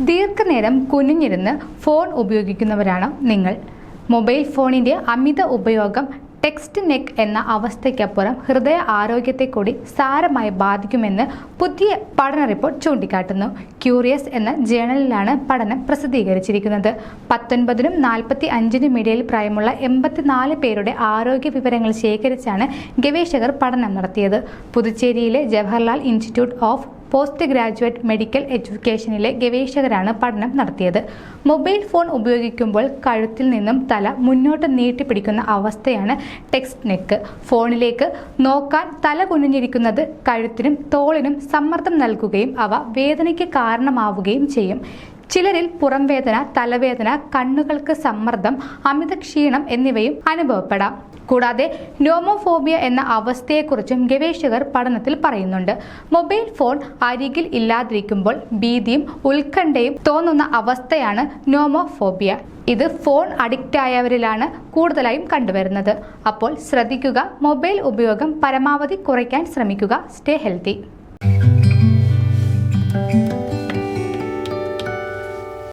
ദീർഘനേരം കുനിഞ്ഞിരുന്ന് ഫോൺ ഉപയോഗിക്കുന്നവരാണ് നിങ്ങൾ. മൊബൈൽ ഫോണിന്റെ അമിത ഉപയോഗം ടെക്സ്റ്റ് നെക്ക് എന്ന അവസ്ഥയ്ക്കപ്പുറം ഹൃദയ ആരോഗ്യത്തെ കൂടി സാരമായി ബാധിക്കുമെന്ന് പുതിയ പഠന റിപ്പോർട്ട് ചൂണ്ടിക്കാട്ടുന്നു. ക്യൂറിയസ് എന്ന ജേണലിലാണ് പഠനം പ്രസിദ്ധീകരിച്ചിരിക്കുന്നത്. പത്തൊൻപതിനും നാൽപ്പത്തി അഞ്ചിനും ഇടയിൽ പ്രായമുള്ള എൺപത്തിനാല് പേരുടെ ആരോഗ്യ വിവരങ്ങൾ ശേഖരിച്ചാണ് ഗവേഷകർ പഠനം നടത്തിയത്. പുതുച്ചേരിയിലെ Jawaharlal institute of post graduate medical എഡ്യൂക്കേഷനിലെ ഗവേഷകരാണ് പഠനം നടത്തിയത്. മൊബൈൽ ഫോൺ ഉപയോഗിക്കുമ്പോൾ കഴുത്തിൽ നിന്നും തല മുന്നോട്ട് നീട്ടിപ്പിടിക്കുന്ന അവസ്ഥയാണ് ടെക്സ്റ്റ് നെക്ക്. ഫോണിലേക്ക് നോക്കാൻ തല കുനിഞ്ഞിരിക്കുന്നത് കഴുത്തിനും തോളിനും സമ്മർദ്ദം നൽകുകയും അവ വേദനയ്ക്ക് കാരണമാവുകയും ചെയ്യും. ചിലരിൽ പുറംവേദന തലവേദന കണ്ണുകൾക്ക് സമ്മർദ്ദം അമിത ക്ഷീണം എന്നിവയും അനുഭവപ്പെടാം. കൂടാതെ നോമോഫോബിയ എന്ന അവസ്ഥയെക്കുറിച്ചും ഗവേഷകർ പഠനത്തിൽ പറയുന്നുണ്ട്. മൊബൈൽ ഫോൺ അരികിൽ ഇല്ലാതിരിക്കുമ്പോൾ ഭീതിയും ഉത്കണ്ഠയും തോന്നുന്ന അവസ്ഥയാണ് നോമോഫോബിയ. ഇത് ഫോൺ അഡിക്റ്റ് ആയവരിലാണ് കൂടുതലായും കണ്ടുവരുന്നത്. അപ്പോൾ ശ്രദ്ധിക്കുക മൊബൈൽ ഉപയോഗം പരമാവധി കുറയ്ക്കാൻ ശ്രമിക്കുക സ്റ്റേ ഹെൽത്തി.